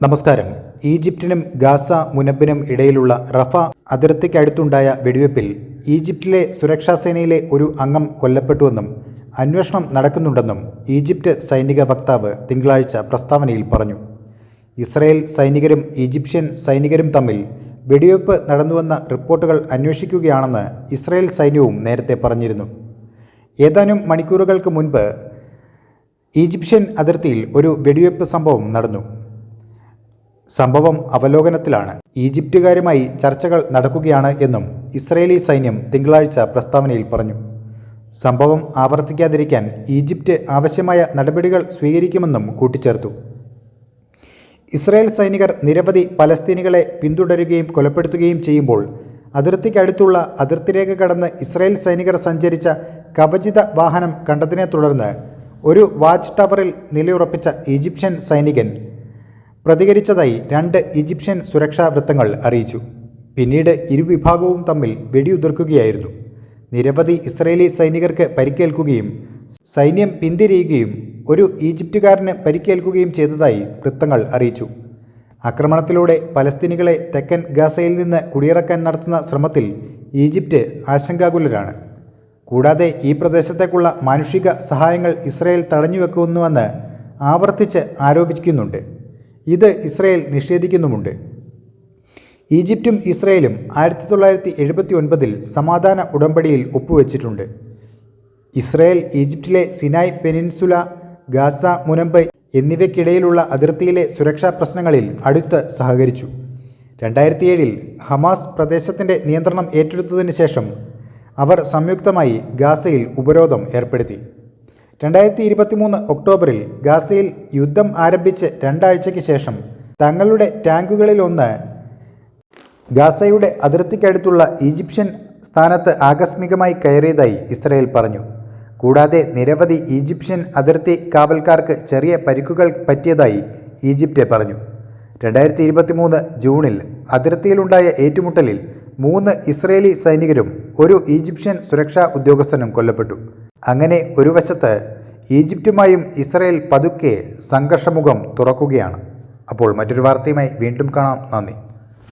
നമസ്കാരം. ഈജിപ്തിനും ഗാസ മുനബിനും ഇടയിലുള്ള റഫ അതിർത്തിക്കടുത്തുണ്ടായ വെടിവെപ്പിൽ ഈജിപ്തിലെ സുരക്ഷാ സേനയിലെ ഒരു അംഗം കൊല്ലപ്പെട്ടുവെന്നും അന്വേഷണം നടക്കുന്നുണ്ടെന്നും ഈജിപ്ത് സൈനിക വക്താവ് തിങ്കളാഴ്ച പ്രസ്താവനയിൽ പറഞ്ഞു. ഇസ്രയേൽ സൈനികരും ഈജിപ്ഷ്യൻ സൈനികരും തമ്മിൽ വെടിവെപ്പ് നടന്നുവെന്ന റിപ്പോർട്ടുകൾ അന്വേഷിക്കുകയാണെന്ന് ഇസ്രയേൽ സൈന്യവും നേരത്തെ പറഞ്ഞിരുന്നു. ഏതാനും മണിക്കൂറുകൾക്ക് മുൻപ് ഈജിപ്ഷ്യൻ അതിർത്തിയിൽ ഒരു വെടിവെപ്പ് സംഭവം നടന്നു. സംഭവം അവലോകനത്തിലാണ്. ഈജിപ്തുകാരുമായി ചർച്ചകൾ നടക്കുകയാണ് എന്നും ഇസ്രയേലി സൈന്യം തിങ്കളാഴ്ച പ്രസ്താവനയിൽ പറഞ്ഞു. സംഭവം ആവർത്തിക്കാതിരിക്കാൻ ഈജിപ്റ്റ് ആവശ്യമായ നടപടികൾ സ്വീകരിക്കുമെന്നും കൂട്ടിച്ചേർത്തു. ഇസ്രായേൽ സൈനികർ നിരവധി പലസ്തീനികളെ പിന്തുടരുകയും കൊലപ്പെടുത്തുകയും ചെയ്യുമ്പോൾ അതിർത്തിക്കടുത്തുള്ള അതിർത്തിരേഖ കടന്ന് ഇസ്രായേൽ സൈനികർ സഞ്ചരിച്ച കവചിത വാഹനം കണ്ടതിനെ തുടർന്ന് ഒരു വാച്ച് ടവറിൽ നിലയുറപ്പിച്ച ഈജിപ്ഷ്യൻ സൈനികൻ പ്രതികരിച്ചതായി രണ്ട് ഈജിപ്ഷ്യൻ സുരക്ഷാ വൃത്തങ്ങൾ അറിയിച്ചു. പിന്നീട് ഇരുവിഭാഗവും തമ്മിൽ വെടിയുതിർക്കുകയായിരുന്നു. നിരവധി ഇസ്രയേലി സൈനികർക്ക് പരിക്കേൽക്കുകയും സൈന്യം പിന്തിരിയുകയും ഒരു ഈജിപ്തുകാരന് പരിക്കേൽക്കുകയും ചെയ്തതായി വൃത്തങ്ങൾ അറിയിച്ചു. ആക്രമണത്തിലൂടെ പലസ്തീനികളെ തെക്കൻ ഗാസയിൽ നിന്ന് കുടിയിറക്കാൻ നടത്തുന്ന ശ്രമത്തിൽ ഈജിപ്റ്റ് ആശങ്കാകുലരാണ്. കൂടാതെ ഈ പ്രദേശത്തേക്കുള്ള മാനുഷിക സഹായങ്ങൾ ഇസ്രയേൽ തടഞ്ഞുവെക്കുന്നുവെന്ന് ആവർത്തിച്ച് ആരോപിക്കുന്നുണ്ട് ഇത് ഇസ്രയേൽ നിഷേധിക്കുന്നുമുണ്ട്. ഈജിപ്തും ഇസ്രയേലും ആയിരത്തി തൊള്ളായിരത്തി എഴുപത്തി ഒൻപതിൽ സമാധാന ഉടമ്പടിയിൽ ഒപ്പുവെച്ചിട്ടുണ്ട്. ഇസ്രയേൽ ഈജിപ്തിലെ സിനായ് പെനിൻസുല ഗാസ മുനമ്പ് എന്നിവയ്ക്കിടയിലുള്ള അതിർത്തിയിലെ സുരക്ഷാ പ്രശ്നങ്ങളിൽ അടുത്ത് സഹകരിച്ചു. രണ്ടായിരത്തിയേഴിൽ ഹമാസ് പ്രദേശത്തിന്റെ നിയന്ത്രണം ഏറ്റെടുത്തതിന് ശേഷം അവർ സംയുക്തമായി ഗാസയിൽ ഉപരോധം ഏർപ്പെടുത്തി. രണ്ടായിരത്തി ഇരുപത്തിമൂന്ന് ഒക്ടോബറിൽ ഗാസയിൽ യുദ്ധം ആരംഭിച്ച് രണ്ടാഴ്ചയ്ക്ക് ശേഷം തങ്ങളുടെ ടാങ്കുകളിലൊന്ന് ഗാസയുടെ അതിർത്തിക്കടുത്തുള്ള ഈജിപ്ഷ്യൻ സ്ഥാനത്ത് ആകസ്മികമായി കയറിയതായി ഇസ്രയേൽ പറഞ്ഞു. കൂടാതെ നിരവധി ഈജിപ്ഷ്യൻ അതിർത്തി കാവൽക്കാർക്ക് ചെറിയ പരിക്കുകൾ പറ്റിയതായി ഈജിപ്റ്റ് പറഞ്ഞു. രണ്ടായിരത്തി ഇരുപത്തിമൂന്ന് ജൂണിൽ അതിർത്തിയിലുണ്ടായ ഏറ്റുമുട്ടലിൽ മൂന്ന് ഇസ്രയേലി സൈനികരും ഒരു ഈജിപ്ഷ്യൻ സുരക്ഷാ ഉദ്യോഗസ്ഥനും കൊല്ലപ്പെട്ടു. അങ്ങനെ ഒരു വശത്ത് ഈജിപ്തുമായും ഇസ്രയേൽ പതുക്കെ സംഘർഷമുഖം തുറക്കുകയാണ്. അപ്പോൾ മറ്റൊരു വാർത്തയുമായി വീണ്ടും കാണാം. നന്ദി.